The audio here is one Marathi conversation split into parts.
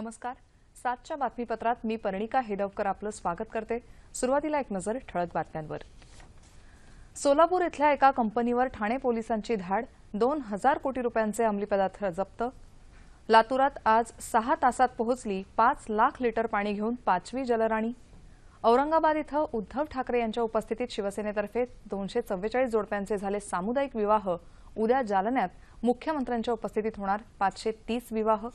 नमस्कार. सातच्या बातमीपत्रात मी पर्णिका हेदवकर आपलं स्वागत करते. सुरुवातीला एक नजर ठळक बातम्यांवर. सोलापूर इथल्या एका कंपनीवर ठाणे पोलिसांची धाड दोन हजार कोटी रुपयांचे अंमली पदार्थ जप्त. लातूरात आज सहा तासात पोहोचली पाच लाख लिटर पाणी घेऊन पाचवी जलराणी. औरंगाबाद इथं उद्धव ठाकरे यांच्या उपस्थितीत शिवसेनेतर्फे दोनशे चव्वेचाळीस जोडप्यांचे झाले सामुदायिक विवाह. उद्या जालन्यात मुख्यमंत्र्यांच्या उपस्थितीत होणार पाचशे तीस विवाह.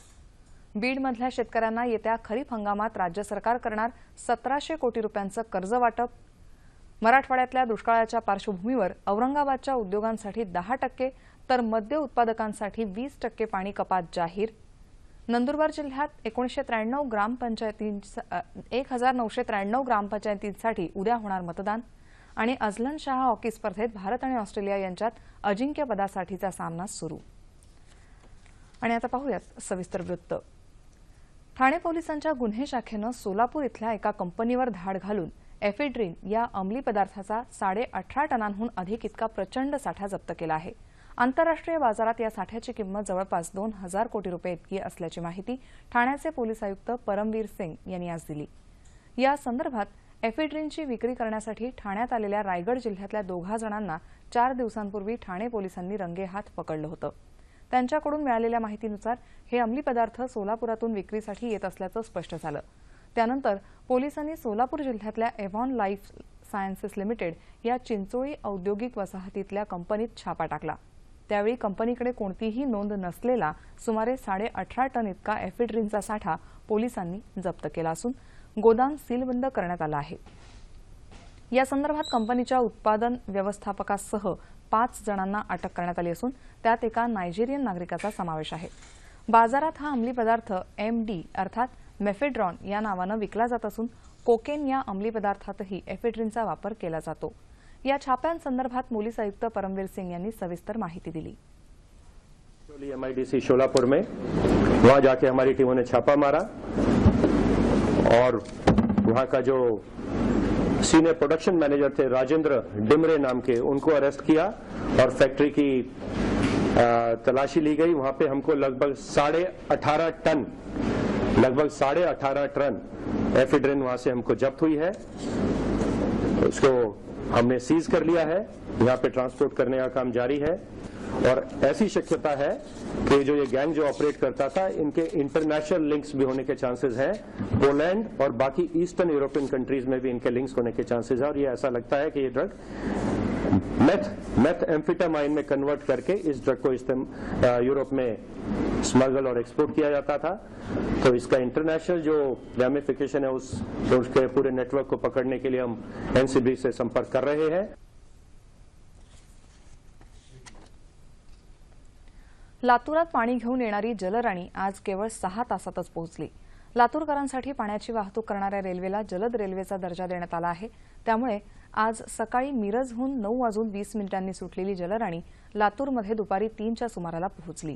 बीडमधल्या शेतकऱ्यांना येत्या खरीप हंगामात राज्य सरकार करणार सतराशे कोटी रुपयांचं कर्ज वाटप. मराठवाड्यातल्या दुष्काळाच्या पार्श्वभूमीवर औरंगाबादच्या उद्योगांसाठी दहा टक्के तर मद्य उत्पादकांसाठी वीस टक्के पाणी कपात जाहीर. नंदुरबार जिल्ह्यात एकोणीसशे त्र्याण्णव ग्रामपंचायतीं एक हजार नऊशे त्र्याण्णव ग्रामपंचायतींसाठी उद्या होणार मतदान आणि अझलन शाह हॉकी स्पर्धेत भारत आणि ऑस्ट्रेलिया यांच्यात अजिंक्यपदासाठीचा सामना सुरू. आणि आता पाहूयात सविस्तर वृत्त. ठाणे पोलिसांच्या गुन्हे शाखेनं सोलापूर इथल्या एका कंपनीवर धाड घालून एफेड्रीन या अंमली पदार्थाचा साडे अठरा टनांहून अधिक इतका प्रचंड साठा जप्त केला आहे. आंतरराष्ट्रीय बाजारात या साठ्याची किंमत जवळपास दोन हजार कोटी रुपये इतकी असल्याची माहिती ठाण्याचे पोलीस आयुक्त परमवीर सिंग यांनी आज दिली. या संदर्भात एफेड्रीनची विक्री करण्यासाठी ठाण्यात आलेल्या रायगड जिल्ह्यातल्या दोघा जणांना चार दिवसांपूर्वी ठाणे पोलिसांनी रंगेहात पकडलं होतं. त्यांच्याकडून मिळालेल्या माहितीनुसार हे अंमली पदार्थ सोलापुरातून विक्रीसाठी येत असल्याचं स्पष्ट झालं. त्यानंतर पोलिसांनी सोलापूर जिल्ह्यातल्या एव्हॉन लाईफ सायन्सेस लिमिटेड या चिंचोळी औद्योगिक वसाहतीतल्या कंपनीत छापा टाकला. त्यावेळी कंपनीकडे कोणतीही नोंद नसलेला सुमारे साडे अठरा टन इतका एफिड्रीनचा साठा पोलिसांनी जप्त केला असून गोदाम सीलबंद करण्यात आलं आहे. या संदर्भात कंपनीच्या उत्पादन व्यवस्थापकासह पाच जणांना अटक करण्यात आली असून त्यात एका नायजेरियन नागरिकाचा समावेश आहे. बाजारात हा अंमली पदार्थ एम डी अर्थात मेफेड्रॉन या नावानं विकला जात असून कोकेन या अंमली पदार्थातही एफेड्रिनचा वापर केला जातो. या छाप्यांसंदर्भात पोलीस आयुक्त परमवीर सिंग यांनी सविस्तर माहिती दिली. एमआईडीसी शोलापुर में। वहां जाके हमारी टीमों ने छापा मारा और वहां का जो सीनियर प्रोडक्शन मैनेजर थे राजेंद्र डिमरे नाम के। उनको अरेस्ट किया और फैक्ट्री की तलाशी ली गई। वहाँ पे हमको लगभग साढ़े अठारह टन, लगभग साढ़े अठारह टन एफिड्रिन वहाँ से हमको जब्त हुई है। उसको हमने सीज कर लिया है। यहाँ पे ट्रांसपोर्ट करने का काम जारी है। और ऐसी शक्यता है कि जो ये गैंग जो ऑपरेट करता था, इनके इंटरनेशनल लिंक्स भी होने के चांसेस हैं। पोलैंड और बाकी ईस्टर्न यूरोपियन कंट्रीज़ में भी इनके लिंक्स होने के चांसेस है और ये ऐसा लगता है कि ये ड्रग मेथ मेथ एम्फिटामाइन में कन्वर्ट करके इस ड्रग को यूरोप में स्मगल और एक्सपोर्ट किया जाता था। तो इसका इंटरनेशनल जो रैमिफिकेशन है, उस, उसके पूरे नेटवर्क को पकड़ने के लिए हम एनसीबी से संपर्क कर रहे हैं। लातूरात पाणी घेऊन येणारी जलराणी आज केवळ सहा तासातच पोहोचली. लातूरकरांसाठी पाण्याची वाहतूक करणाऱ्या रेल्वेला जलद रेल्वेचा दर्जा देण्यात आला आहे. त्यामुळे आज सकाळी मिरजहून नऊ वाजून वीस मिनिटांनी सुटलेली जलराणी लातूरमध्ये दुपारी तीनच्या सुमाराला पोहोचली.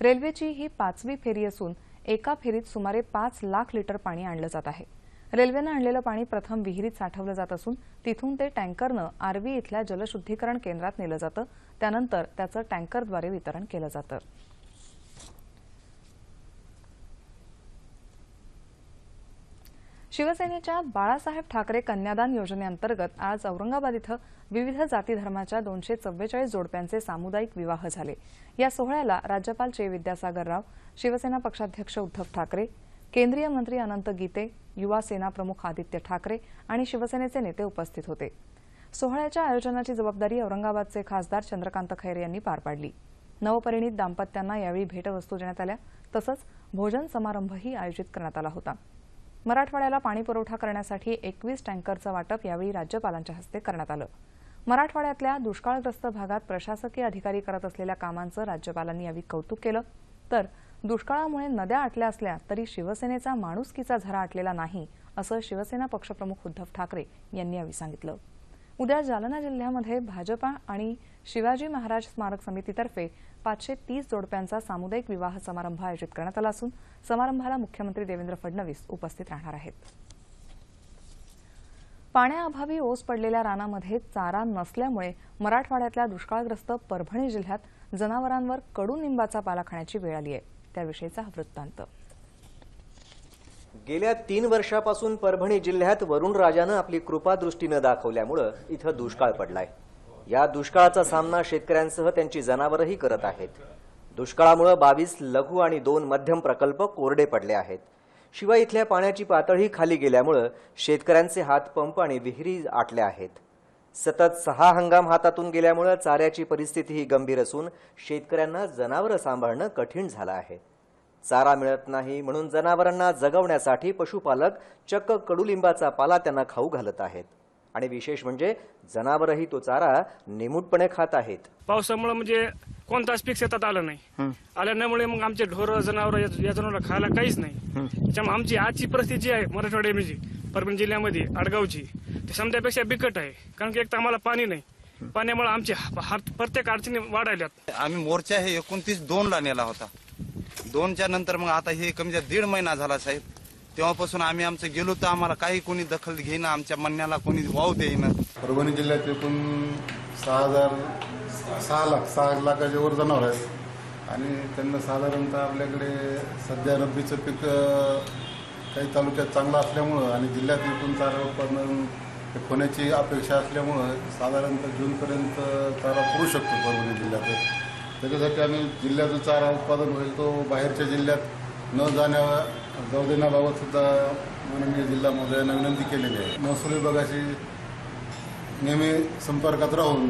रेल्वेची ही पाचवी फेरी असून एका फेरीत सुमारे पाच लाख लिटर पाणी आणलं जात आहे. रेल्वेनं आणलेलं पाणी प्रथम विहिरीत साठवलं जात असून तिथून ते टँकरनं आर्वी इथल्या जलशुद्धीकरण केंद्रात नेलं जातं. त्यानंतर त्याचं टँकरद्वारे वितरण केलं जातं. शिवसेनेच्या बाळासाहेब ठाकरे कन्यादान योजनेअंतर्गत आज औरंगाबाद इथं विविध जाती धर्माच्या दोनशे चव्वेचाळीस जोडप्यांचे सामुदायिक विवाह झाले. या सोहळ्याला राज्यपाल चे विद्यासागर राव शिवसेना पक्षाध्यक्ष उद्धव ठाकरे केंद्रीय मंत्री अनंत गीते युवा सेना प्रमुख आदित्य ठाकरे आणि शिवसेनेचे नेते उपस्थित होते. सोहळ्याच्या आयोजनाची जबाबदारी औरंगाबादचे खासदार चंद्रकांत खैरे यांनी पार पाडली. नवपरिणीत दाम्पत्यांना यावेळी भेटवस्तू देण्यात आल्या. तसंच भोजन समारंभही आयोजित करण्यात आला होता. मराठवाड्याला पाणी पुरवठा करण्यासाठी एकवीस टँकरचं वाटप यावेळी राज्यपालांच्या हस्ते करण्यात आलं. मराठवाड्यातल्या दुष्काळग्रस्त भागात प्रशासकीय अधिकारी करत असलेल्या कामांचं राज्यपालांनी यावेळी कौतुक केलं. तर दुष्काळामुळे नद्या आटल्या असल्या तरी शिवसेनेचा माणुसकीचा झरा आटलेला नाही असं शिवसेना पक्षप्रमुख उद्धव ठाकरे यांनी यावेळी सांगितलं. उद्या जालना जिल्ह्यामध्ये भाजपा आणि शिवाजी महाराज स्मारक समितीतर्फे पाचशे तीस जोडप्यांचा सामुदायिक विवाह समारंभ आयोजित करण्यात आला असून समारंभाला मुख्यमंत्री देवेंद्र फडणवीस उपस्थित राहणार आहेत. पाण्याअभावी ओस पडलेल्या रानामध्ये चारा नसल्यामुळे मराठवाड्यातल्या दुष्काळग्रस्त परभणी जिल्ह्यात जनावरांवर कडुनिंबाचा पाला खाण्याची वेळ आली आहे. त्याविषयीचा हा वृत्तांत. गेल्या तीन वर्षापासून परभणी जिल्ह्यात वरुण राजानं आपली कृपादृष्टी न दाखवल्यामुळं इथं दुष्काळ पडलाय. या दुष्काळाचा सामना शेतकऱ्यांसह त्यांची जनावरही करत आहेत. दुष्काळामुळं बावीस लघु आणि दोन मध्यम प्रकल्प कोरडे पडले आहेत. शिवाय इथल्या पाण्याची पातळी खाली गेल्यामुळं शेतकऱ्यांचे हातपंप आणि विहिरी आटल्या आहेत. सतत सहा हंगाम हातातून गेल्यामुळं चाऱ्याची परिस्थिती ही गंभीर असून शेतकऱ्यांना जनावरं सांभाळणं कठीण झालं आहे. चारा मिळत नाही म्हणून जनावरांना जगवण्यासाठी पशुपालक चक्क कडुलिंबाचा पाला त्यांना खाऊ घालत आहेत. आणि विशेष म्हणजे जनावरही तो चारा निमूटपणे खात आहेत. पावसामुळे म्हणजे कोणताच पीक शेतात आलं नाही. आल्यामुळे मग आमचे ढोर जनावर या जनावर खायला काहीच नाही. त्याच्यामुळे आमची आजची परिस्थिती जी आहे मराठवाड्या म्हणजे परभणी जिल्ह्यामध्ये आडगावची ती समजापेक्षा बिकट आहे. कारण की एक तर आम्हाला पाणी नाही. पाण्यामुळे आमचे प्रत्येक अडचणी वाढायल्यात. आम्ही मोर्चा हे एकोणतीस दोन ला नेला होता. दोनच्या नंतर मग आता हे कमी जास्त दीड महिना झाला साहेब. तेव्हापासून आम्ही आमचं गेलो तर आम्हाला काही कोणी दखल घेईना आमच्या म्हणण्याला कोणी वाव देईना. परभणी जिल्ह्यात एकूण सहा हजार सहा लाख सहा लाखाच्या वर जनावर आहेत. आणि त्यांना साधारणतः आपल्याकडे सध्या रब्बीचं पीक काही तालुक्यात चांगलं असल्यामुळं आणि जिल्ह्यात एकूण चारा उत्पादन होण्याची अपेक्षा असल्यामुळं साधारणतः जूनपर्यंत चारा पुरू शकतो परभणी जिल्ह्यात. त्याच्यासाठी आम्ही जिल्ह्याचं चारा उत्पादन होईल तो बाहेरच्या जिल्ह्यात न जाण्या जाऊ देण्याबाबत सुद्धा माननीय जिल्हा महोदयांना विनंती केलेली आहे. महसूल विभागाशी नेहमी संपर्कात राहून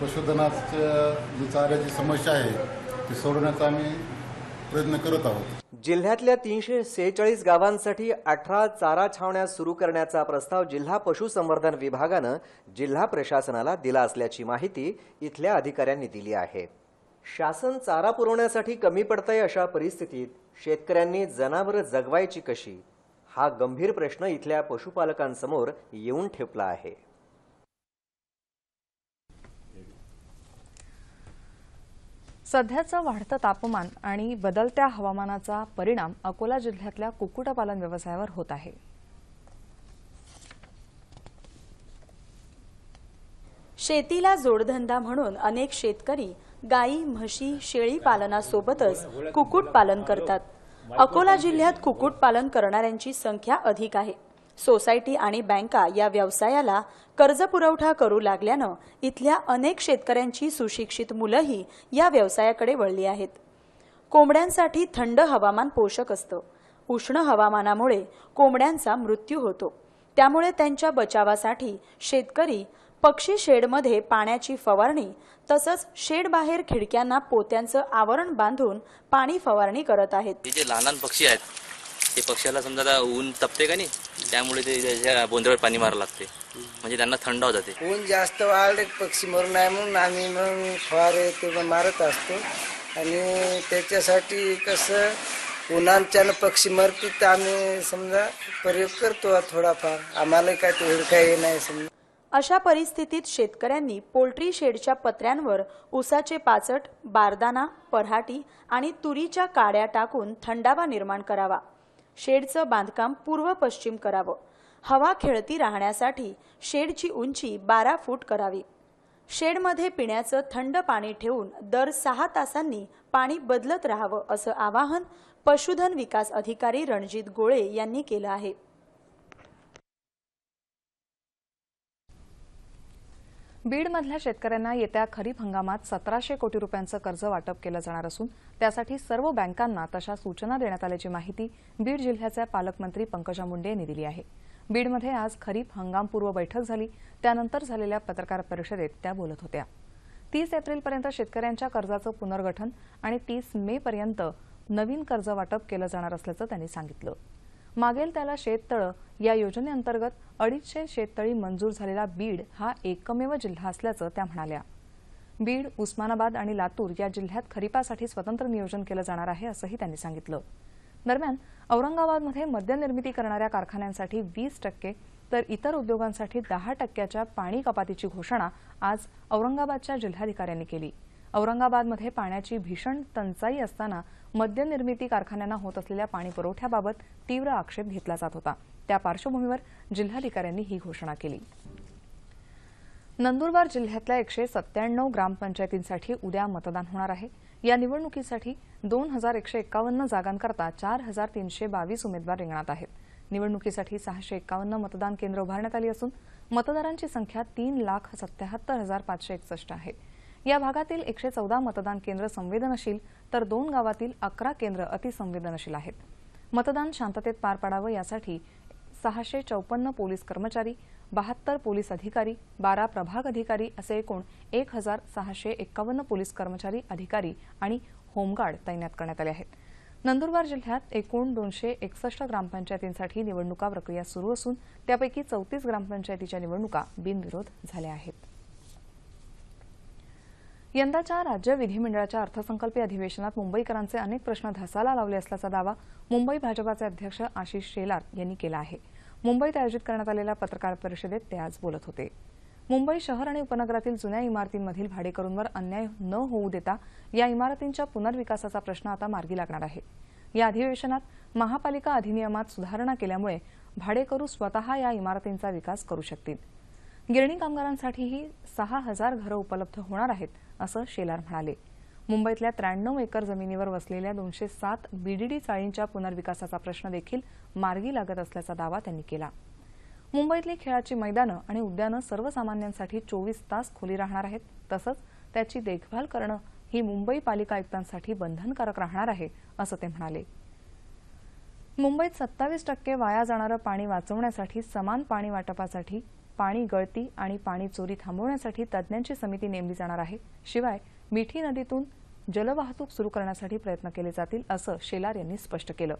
पशुधनाच्या जी चाऱ्याची समस्या आहे ती सोडवण्याचा आम्ही प्रयत्न करत आहोत. जिल्ह्यातल्या तीनशे सेहेचाळीस गावांसाठी अठरा चारा छावण्या सुरू करण्याचा प्रस्ताव जिल्हा पशुसंवर्धन विभागानं जिल्हा प्रशासनाला दिला असल्याची माहिती इथल्या अधिकाऱ्यांनी दिली आहे. शासन चारा पुरवण्यासाठी कमी पडतंय अशा परिस्थितीत शेतकऱ्यांनी जनावरं जगवायची कशी? हा गंभीर प्रश्न इथल्या पशुपालकांसमोर येऊन ठेपला आहे. सध्याचं वाढतं तापमान आणि बदलत्या हवामानाचा परिणाम अकोला जिल्ह्यातल्या कुक्कुटपालन व्यवसायावर होत आहे. शेतीला जोडधंदा म्हणून अनेक शेतकरी गाई म्हशी शेळी पालनासोबतच कुक्कुटपालन करतात. अकोला जिल्ह्यात कुक्कुटपालन करणाऱ्यांची संख्या अधिक आहे. सोसायटी आणि बँका या व्यवसायाला कर्ज पुरवठा करू लागल्यानं इथल्या अनेक शेतकऱ्यांची सुशिक्षित मुलंही या व्यवसायाकडे वळली आहेत. कोंबड्यांसाठी थंड हवामान पोषक असतं. उष्ण हवामानामुळे कोंबड्यांचा मृत्यू होतो. त्यामुळे त्यांच्या बचावासाठी शेतकरी पक्षी शेडमध्ये पाण्याची फवारणी तसंच शेडबाहेर खिडक्यांना पोत्यांचं आवरण बांधून पाणी फवारणी करत आहेत. जे लहान पक्षी आहेत ते पक्ष्याला समजा आता ऊन तपते का नाही त्यामुळे ते त्याच्या बोंद्यावर पाणी मारावं लागते. म्हणजे त्यांना थंड होतं ते ऊन जास्त वाढले पक्षी मरून नाही म्हणून आम्ही मग फवारे ते पण मारत असतो. आणि त्याच्यासाठी कसं उन्हाच्यानं पक्षी मरतील तर आम्ही समजा प्रयोग करतो थोडाफार. आम्हाला काय ते काही नाही समजा. अशा परिस्थितीत शेतकऱ्यांनी पोल्ट्री शेडच्या पत्र्यांवर उसाचे पाचट बारदाना पऱ्हाटी आणि तुरीच्या काड्या टाकून थंडावा निर्माण करावा. शेडचं बांधकाम पूर्व पश्चिम करावं. हवा खेळती राहण्यासाठी शेडची उंची बारा फूट करावी. शेडमध्ये पिण्याचं थंड पाणी ठेवून दर सहा तासांनी पाणी बदलत राहावं असं आवाहन पशुधन विकास अधिकारी रणजित गोळे यांनी केलं आहे. बीडमधल्या शेतकऱ्यांना येत्या खरीप हंगामात सतराशे कोटी रुपयांचं कर्ज वाटप केलं जाणार असून त्यासाठी सर्व बँकांना तशा सूचना देण्यात आल्याची माहिती बीड जिल्ह्याचे पालकमंत्री पंकजा मुंडे यांनी दिली आहे. बीडमध्ये आज खरीप हंगामपूर्व बैठक झाली. त्यानंतर झालेल्या पत्रकार परिषदेत त्या बोलत होत्या. तीस एप्रिलपर्यंत शेतकऱ्यांच्या कर्जाचं पुनर्गठन आणि तीस मे पर्यंत नवीन कर्ज वाटप केलं जाणार असल्याचं त्यांनी सांगितलं. मागेल त्याला शेततळं. या योजनेअंतर्गत अडीचशे शेततळी मंजूर झालेला बीड हा एकमेव जिल्हा असल्याचं त्या म्हणाल्या. बीड उस्मानाबाद आणि लातूर या जिल्ह्यात खरीपासाठी स्वतंत्र नियोजन केलं जाणार आहे असंही त्यांनी सांगितलं. दरम्यान औरंगाबादमध्ये मद्यनिर्मिती करणाऱ्या कारखान्यांसाठी वीस टक्के तर इतर उद्योगांसाठी दहा टक्क्याच्या पाणी कपातीची घोषणा आज औरंगाबादच्या जिल्हाधिकाऱ्यांनी केली. औरंगाबादमध्ये पाण्याची भीषण टंचाई असताना मद्यनिर्मिती कारखान्यांना होत असलेल्या पाणी पुरवठ्याबाबत तीव्र आक्षेप घेतला जात होता. त्या पार्श्वभूमीवर जिल्हाधिकाऱ्यांनी ही घोषणा केली. नंदुरबार जिल्ह्यातल्या एकशे सत्त्याण्णव ग्रामपंचायतींसाठी उद्या मतदान होणार आहे. या निवडणुकीसाठी दोन हजार एकशे एक्कावन्न जागांकरता चार हजार तीनशे बावीस उमेदवार रिंगणात आहेत. निवडणुकीसाठी सहाशे एकावन्न मतदान केंद्र उभारण्यात आली असून मतदारांची संख्या तीन लाख सत्याहत्तर हजार पाचशे एकसष्ट आहे. या भागातील एकशे चौदा मतदान केंद्र संवेदनशील तर दोन गावातील अकरा केंद्र अतिसंवेदनशील आहेत. मतदान शांततेत पार पाडावं यासाठी सहाशे चौपन्न पोलीस कर्मचारी बहात्तर पोलीस अधिकारी बारा प्रभाग अधिकारी असे एकूण एक हजार सहाशे एक्कावन्न पोलीस कर्मचारी अधिकारी आणि होमगार्ड तैनात करण्यात आले आहेत. नंदुरबार जिल्ह्यात एकूण दोनशे एकसष्ट ग्रामपंचायतींसाठी निवडणुका प्रक्रिया सुरू असून त्यापैकी चौतीस ग्रामपंचायतीच्या निवडणुका बिनविरोध झाल्या आहेत. यंदाच्या राज्य विधिमंडळाच्या अर्थसंकल्पीय अधिवेशनात मुंबईकरांचे अनेक प्रश्न धसाला लावले असल्याचा दावा मुंबई भाजपाचे अध्यक्ष आशिष शेलार यांनी केला आहे. मुंबईत आयोजित करण्यात आलेल्या पत्रकार परिषदेत ते आज बोलत होते. मुंबई शहर आणि उपनगरातील जुन्या इमारतींमधील भाडेकरूंवर अन्याय न होऊ देता या इमारतींच्या पुनर्विकासाचा प्रश्न आता मार्गी लागणार आहे. या अधिवेशनात महापालिका अधिनियमात सुधारणा केल्यामुळे भाडेकरू स्वतः या इमारतींचा विकास करू शकतील. गिरणी कामगारांसाठीही सहा हजार घरं उपलब्ध होणार आहेत असं शेलार म्हणाले. मुंबईतल्या त्र्याण्णव एकर जमिनीवर वसलेल्या दोनशे सात बीडीडी चाळींच्या पुनर्विकासाचा प्रश्न देखील मार्गी लागत असल्याचा दावा त्यांनी केला. मुंबईतली खेळाची मैदानं आणि उद्यानं सर्वसामान्यांसाठी चोवीस तास खुली राहणार आहेत. तसंच त्याची देखभाल करणं ही मुंबई पालिका आयुक्तांसाठी बंधनकारक राहणार आहे असं ते म्हणाले. मुंबईत सत्तावीस टक्के वाया जाणारं पाणी वाचवण्यासाठी समान पाणी वाटपासाठी पाणी गळती आणि पाणी चोरी थांबवण्यासाठी तज्ज्ञांची समिती नेमली जाणार आहे. शिवाय मिठी नदीतून जलवाहतूक सुरू करण्यासाठी प्रयत्न केले जातील असं शेलार यांनी स्पष्ट केलं.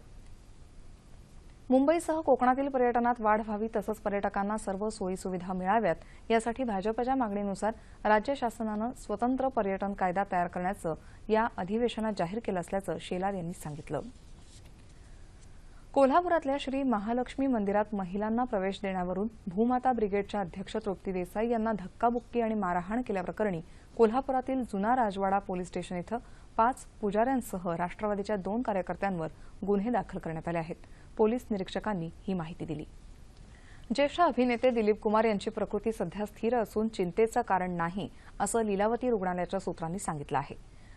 मुंबईसह कोकणातील पर्यटनात वाढ व्हावी तसंच पर्यटकांना सर्व सोयीसुविधा मिळाव्यात यासाठी भाजपच्या मागणीनुसार राज्य शासनानं स्वतंत्र पर्यटन कायदा तयार करण्याचं या अधिवेशनात जाहीर केलं असल्याचं शेलार यांनी सांगितलं. कोल्हापुरातल्या श्री महालक्ष्मी मंदिरात महिलांना प्रवेश देण्यावरून भूमाता ब्रिगेडच्या अध्यक्ष तृप्ती देसाई यांना धक्काबुक्की आणि मारहाण केल्याप्रकरणी कोल्हापुरातील जुना राजवाडा पोलीस स्टेशन इथं पाच पुजाऱ्यांसह राष्ट्रवादीच्या दोन कार्यकर्त्यांवर गुन्हे दाखल करण्यात आले आहेत. पोलीस निरीक्षकांनी ही माहिती दिली. ज्येष्ठ अभिनेते दिलीप कुमार यांची प्रकृती सध्या स्थिर असून चिंतेचं कारण नाही असं लीलावती रुग्णालयाच्या सूत्रांनी सांगितलं आहे.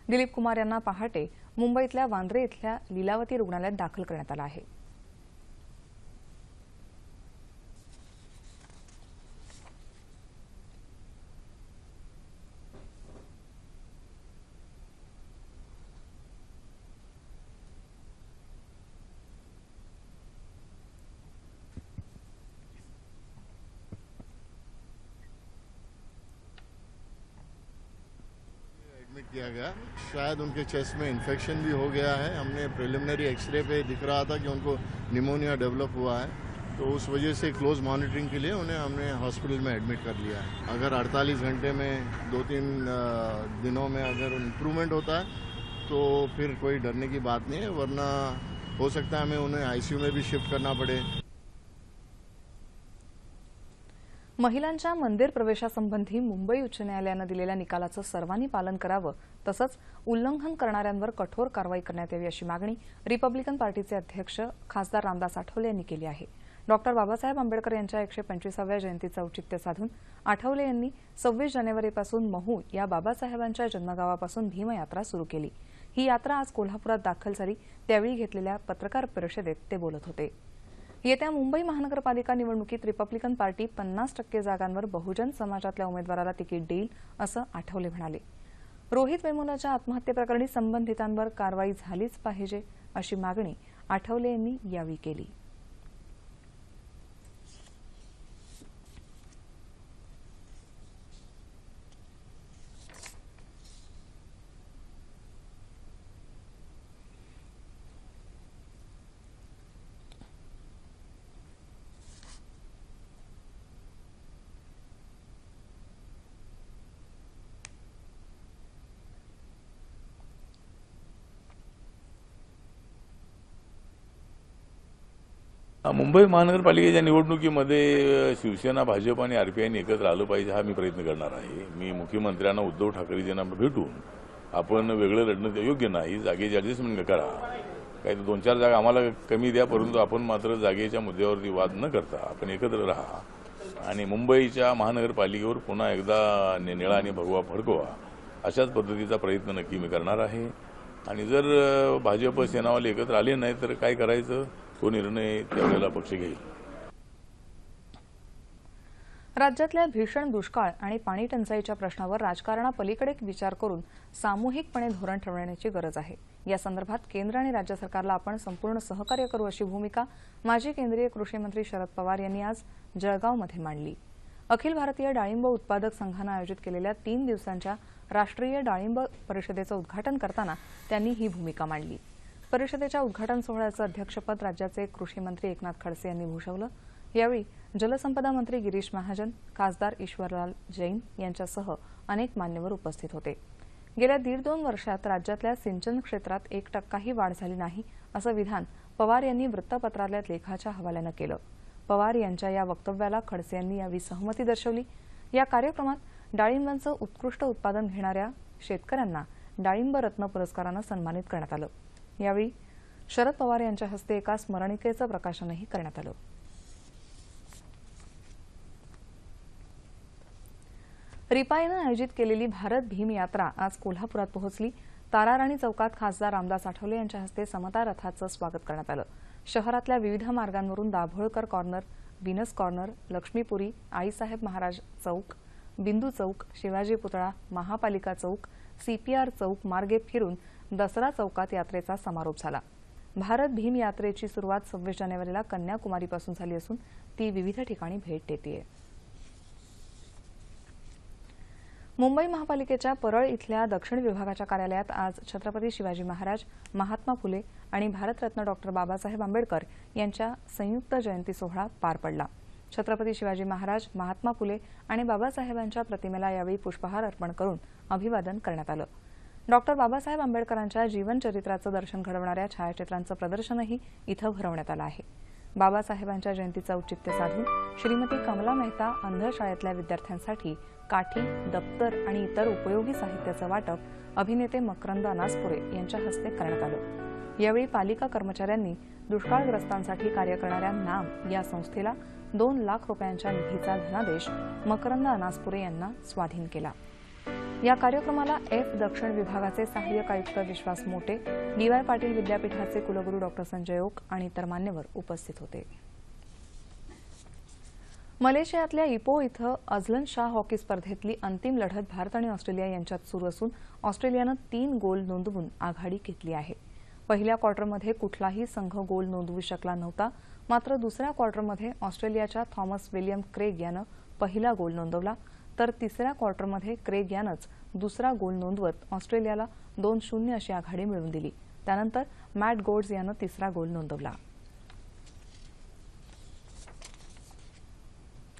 दिलीप कुमार यांना पहाटे मुंबईतल्या वांद्रे इथल्या लीलावती रुग्णालयात दाखल करण्यात आलं आहे. गया। शायद उनके चेस्ट में इन्फेक्शन भी हो गया है। हमने प्रिलिमिनरी एक्सरे पे दिख रहा था कि उनको निमोनिया डेवलप हुआ है। तो उस वजह से क्लोज मॉनिटरिंग के लिए उन्हें हमने हॉस्पिटल में एडमिट कर लिया है। अगर 48 घंटे में दो तीन दिनों में अगर इम्प्रूवमेंट होता है तो फिर कोई डरने की बात नहीं है, वरना हो सकता है हमें उन्हें आईसीयू में भी शिफ्ट करना पड़े। महिलांच्या मंदिर प्रवेशासंबंधी मुंबई उच्च न्यायालयानं दिलेल्या निकालाचं सर्वांनी पालन करावं तसंच उल्लंघन करणाऱ्यांवर कठोर कारवाई करण्यात यावी अशी मागणी रिपब्लिकन पार्टीचे अध्यक्ष खासदार रामदास आठवले यांनी केली आहे. डॉक्टर बाबासाहेब आंबेडकर यांच्या एकशे पंचवीसाव्या जयंतीचं औचित्य साधून आठवले यांनी सव्वीस जानेवारीपासून महू या बाबासाहेबांच्या जन्मगावापासून भीमयात्रा सुरू केली. ही यात्रा आज कोल्हापुरात दाखल झाली त्यावेळी घेतलेल्या पत्रकार परिषदेत ते बोलत होते. येत्या मुंबई महानगरपालिका निवडणुकीत रिपब्लिकन पार्टी पन्नास टक्के जागांवर बहुजन समाजातल्या उमेदवाराला तिकीट देईल असं आठवले म्हणाले. रोहित वेमुलाच्या आत्महत्येप्रकरणी संबंधितांवर कारवाई झालीच पाहिजे अशी मागणी आठवले यांनी यावेळी केली. मुंबई महानगरपालिकेच्या निवडणुकीमध्ये शिवसेना भाजप आणि आरपीआयने एकत्र आलं पाहिजे हा मी प्रयत्न करणार आहे. मी मुख्यमंत्र्यांना उद्धव ठाकरेजींना भेटून आपण वेगळं लढणं योग्य नाही. जागेची ॲडजस्टमेंट करा. काही दोन चार जागा आम्हाला कमी द्या परंतु आपण मात्र जागेच्या मुद्द्यावरती वाद न करता आपण एकत्र राहा. आणि मुंबईच्या महानगरपालिकेवर पुन्हा एकदा नि- निळा आणि भगवा फडकवा. अशाच पद्धतीचा प्रयत्न नक्की मी करणार आहे. आणि जर भाजप सेनावाले एकत्र आले नाही तर काय करायचं? तो निर्णय त्यावेळेला पक्ष घेईल. राज्यातल्या भीषण दुष्काळ आणि पाणी टंचाईच्या प्रश्नावर राजकारणापलीकडे विचार करून सामूहिकपणे धोरण ठरवण्याची गरज आहे. या संदर्भात केंद्र आणि राज्य सरकारला आपण संपूर्ण सहकार्य करू अशी भूमिका माजी केंद्रीय कृषी मंत्री शरद पवार यांनी आज जळगावमध्ये मांडली. अखिल भारतीय डाळिंब उत्पादक संघानं आयोजित केलेल्या तीन दिवसांच्या राष्ट्रीय डाळिंब परिषदेचं उद्घाटन करताना त्यांनी ही भूमिका मांडली. परिषदेच्या उद्घाटन सोहळ्याचं अध्यक्षपद राज्याचे कृषी मंत्री एकनाथ खडसे यांनी भूषवलं. यावेळी जलसंपदा मंत्री गिरीश महाजन खासदार ईश्वरलाल जैन यांच्यासह अनेक मान्यवर उपस्थित होते. गेल्या दीड दोन वर्षात राज्यातल्या सिंचन क्षेत्रात एक टक्काही वाढ झाली नाही असं विधान पवार यांनी वृत्तपत्रातल्या लेखाच्या हवाल्यानं केलं. पवार यांच्या या वक्तव्याला खडसे यांनी यावेळी सहमती दर्शवली. या कार्यक्रमात डाळिंबांचं उत्कृष्ट उत्पादन घेणाऱ्या शेतकऱ्यांना डाळिंब रत्न पुरस्कारानं सन्मानित करण्यात आलं. यावेळी शरद पवार यांच्या हस्ते एका स्मरणिकेचं प्रकाशनही करण्यात आलं. रिपाईनं आयोजित केलेली भारत भीम यात्रा आज कोल्हापुरात पोहोचली. ताराराणी चौकात खासदार रामदास आठवले यांच्या हस्ते समता रथाचं स्वागत करण्यात आलं. शहरातल्या विविध मार्गांवरून Dabholkar corner Venus corner Laxmipuri Aisaheb Maharaj चौक बिंदू चौक शिवाजी पुतळा महापालिका चौक सीपीआर चौक मार्गे फिरून दसरा चौकात यात्रेचा समारोप झाला. भारत भीम यात्रेची सुरुवात सव्वीस जानेवारीला कन्याकुमारीपासून झाली असून ती विविध ठिकाणी भेट देते मुंबई महापालिकेच्या परळ इथल्या दक्षिण विभागाच्या कार्यालयात आज छत्रपती शिवाजी महाराज महात्मा फुले आणि भारतरत्न डॉक्टर बाबासाहेब आंबेडकर यांच्या संयुक्त जयंती सोहळा पार पडला. छत्रपती शिवाजी महाराज महात्मा फुले आणि बाबासाहेबांच्या प्रतिमेला यावेळी पुष्पहार अर्पण करून अभिवादन करण्यात आलं. डॉक्टर बाबासाहेब आंबेडकरांच्या जीवनचरित्राचं दर्शन घडवणाऱ्या छायाचित्रांचं प्रदर्शनही इथं भरवण्यात आलं आहे. बाबासाहेबांच्या जयंतीचं औचित्य साधून श्रीमती कमला मेहता अंधशाळेतल्या विद्यार्थ्यांसाठी काठी दप्तर आणि इतर उपयोगी साहित्याचं वाटप अभिनेते मकरंद अनासपुरे यांच्या हस्ते करण्यात आलं. यावेळी पालिका कर्मचाऱ्यांनी दुष्काळग्रस्तांसाठी कार्य करणाऱ्या नाम या संस्थेला दोन लाख रुपयांच्या निधीचा धनादेश मकरंद अनासपुरे यांना स्वाधीन केला. या कार्यक्रमाला एफ दक्षिण विभागाचे सहाय्यक आयुक्त विश्वास मोटे डी वाय पाटील विद्यापीठाचे कुलगुरू डॉक्टर संजय ओक आणि इतर मान्यवर उपस्थित होते. मलेशियातल्या इपो इथं अझलन शाह हॉकी स्पर्धेतली अंतिम लढत भारत आणि ऑस्ट्रेलिया यांच्यात सुरू असून ऑस्ट्रेलियानं तीन गोल नोंदवून आघाडी घेतली आहे. पहिल्या क्वार्टरमध्ये कुठलाही संघ गोल नोंदवू शकला नव्हता मात्र दुसऱ्या क्वार्टरमध्ये ऑस्ट्रेलियाच्या थॉमस विलियम क्रेग यानं पहिला गोल नोंदवला तर तिसऱ्या क्वार्टरमध्ये क्रेग यानंच दुसरा गोल नोंदवत ऑस्ट्रेलियाला दोन शून्य अशी आघाडी मिळवून दिली. त्यानंतर मॅट गोड्स यानं तिसरा गोल नोंदवला.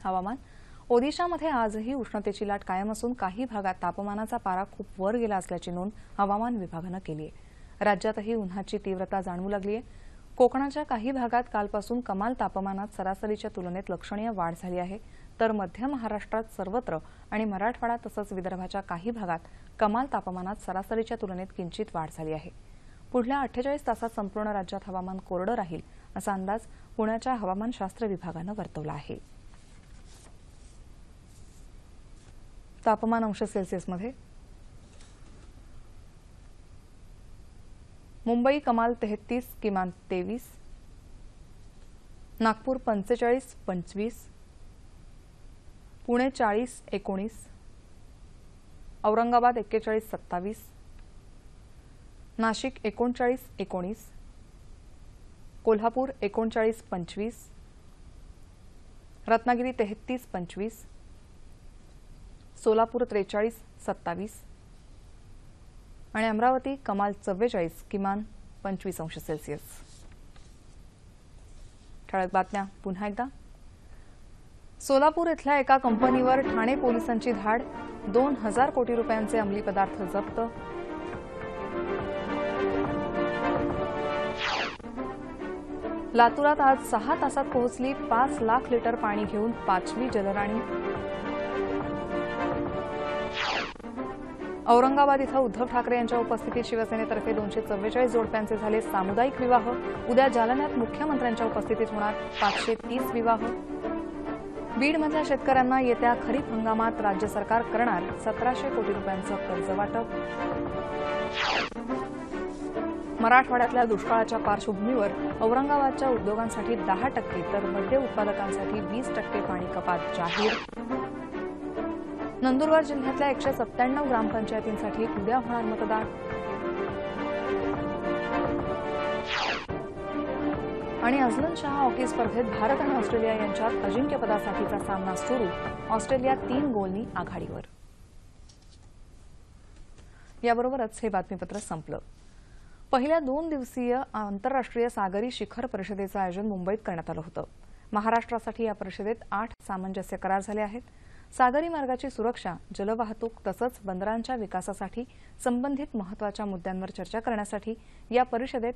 हवामान. ओदिशामध्ये आजही उष्णतेची लाट कायम असून काही भागात तापमानाचा पारा खूप वर गेला असल्याची नोंद हवामान विभागानं केली आहे राज्यातही उन्हाची तीव्रता जाणवू लागली आहे कोकणाच्या काही भागात कालपासून कमाल तापमानात सरासरीच्या तुलनेत लक्षणीय वाढ झाली आहे. तर मध्य महाराष्ट्रात सर्वत्र आणि मराठवाडा तसंच विदर्भाच्या काही भागात कमाल तापमानात सरासरीच्या तुलनेत किंचित वाढ झाली आहे. पुढल्या अठ्ठेचाळीस तासात संपूर्ण राज्यात हवामान कोरडं राहील असा अंदाज पुण्याच्या हवामानशास्त्र विभागानं वर्तवला आहे. तापमान अंश सेल्सिअसमध्ये. मुंबई कमाल तेहतीस किमान तेवीस. नागपूर पंचेचाळीस पंचवीस. पुणे चाळीस एकोणीस औरंगाबाद एक्केचाळीस सत्तावीस नाशिक एकोणचाळीस एकोणीस कोल्हापूर एकोणचाळीस पंचवीस रत्नागिरी तेहतीस पंचवीस सोलापूर त्रेचाळीस सत्तावीस आणि अमरावती कमाल चव्वेचाळीस किमान पंचवीस अंश सेल्सिअस. ठळक बातम्या पुन्हा एकदा. सोलापूर इथल्या एका कंपनीवर ठाणे पोलिसांची धाड दोन हजार कोटी रुपयांचे अंमली पदार्थ जप्त. लातूरात आज सहा तासात पोहोचली पाच लाख लिटर पाणी घेऊन पाचवी जलराणी. औरंगाबाद इथं उद्धव ठाकरे यांच्या उपस्थितीत शिवसेनेतर्फे दोनशे चव्वेचाळीस जोडप्यांचे झाले सामुदायिक विवाह. उद्या जालन्यात मुख्यमंत्र्यांच्या उपस्थितीत होणार पाचशे तीस विवाह. बीडमधल्या शेतकऱ्यांना येत्या खरीप हंगामात राज्य सरकार करणार सतराशे कोटी रुपयांचं कर्ज वाटप. मराठवाड्यातल्या दुष्काळाच्या पार्श्वभूमीवर औरंगाबादच्या उद्योगांसाठी दहा टक्के तर मद्य उत्पादकांसाठी वीस टक्के पाणी कपात जाहीर. नंदुरबार जिल्ह्यातल्या एकशे सत्त्याण्णव ग्रामपंचायतींसाठी उद्या होणार मतदान. आणि अझलन शहा हॉकी स्पर्धेत भारत आणि ऑस्ट्रेलिया यांच्यात अजिंक्यपदासाठीचा सामना सुरू. ऑस्ट्रेलिया तीन गोलनी आघाडीवर. याबरोबरच हे बातमीपत्र संपलं. पहिल्या दोन दिवसीय आंतरराष्ट्रीय सागरी शिखर परिषदेचं आयोजन मुंबईत करण्यात आलं होतं. महाराष्ट्रासाठी या परिषदेत आठ सामंजस्य करार झाले आहेत. सागरी मार्गाची सुरक्षा जलवाहतूक तसंच बंदरांच्या विकासासाठी संबंधित महत्त्वाच्या मुद्द्यांवर चर्चा करण्यासाठी या परिषदेत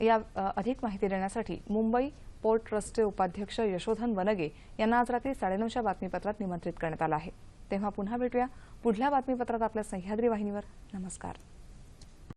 या अधिक माहिती देण्यासाठी मुंबई पोर्ट ट्रस्टचे उपाध्यक्ष यशोधन वनगे यांना आज रात्री साडेनऊच्या बातमीपत्रात निमंत्रित करण्यात आलं आहे. तेव्हा पुन्हा भेटूया पुढल्या बातमीपत्रात आपल्या सह्याद्री वाहिनीवर. नमस्कार.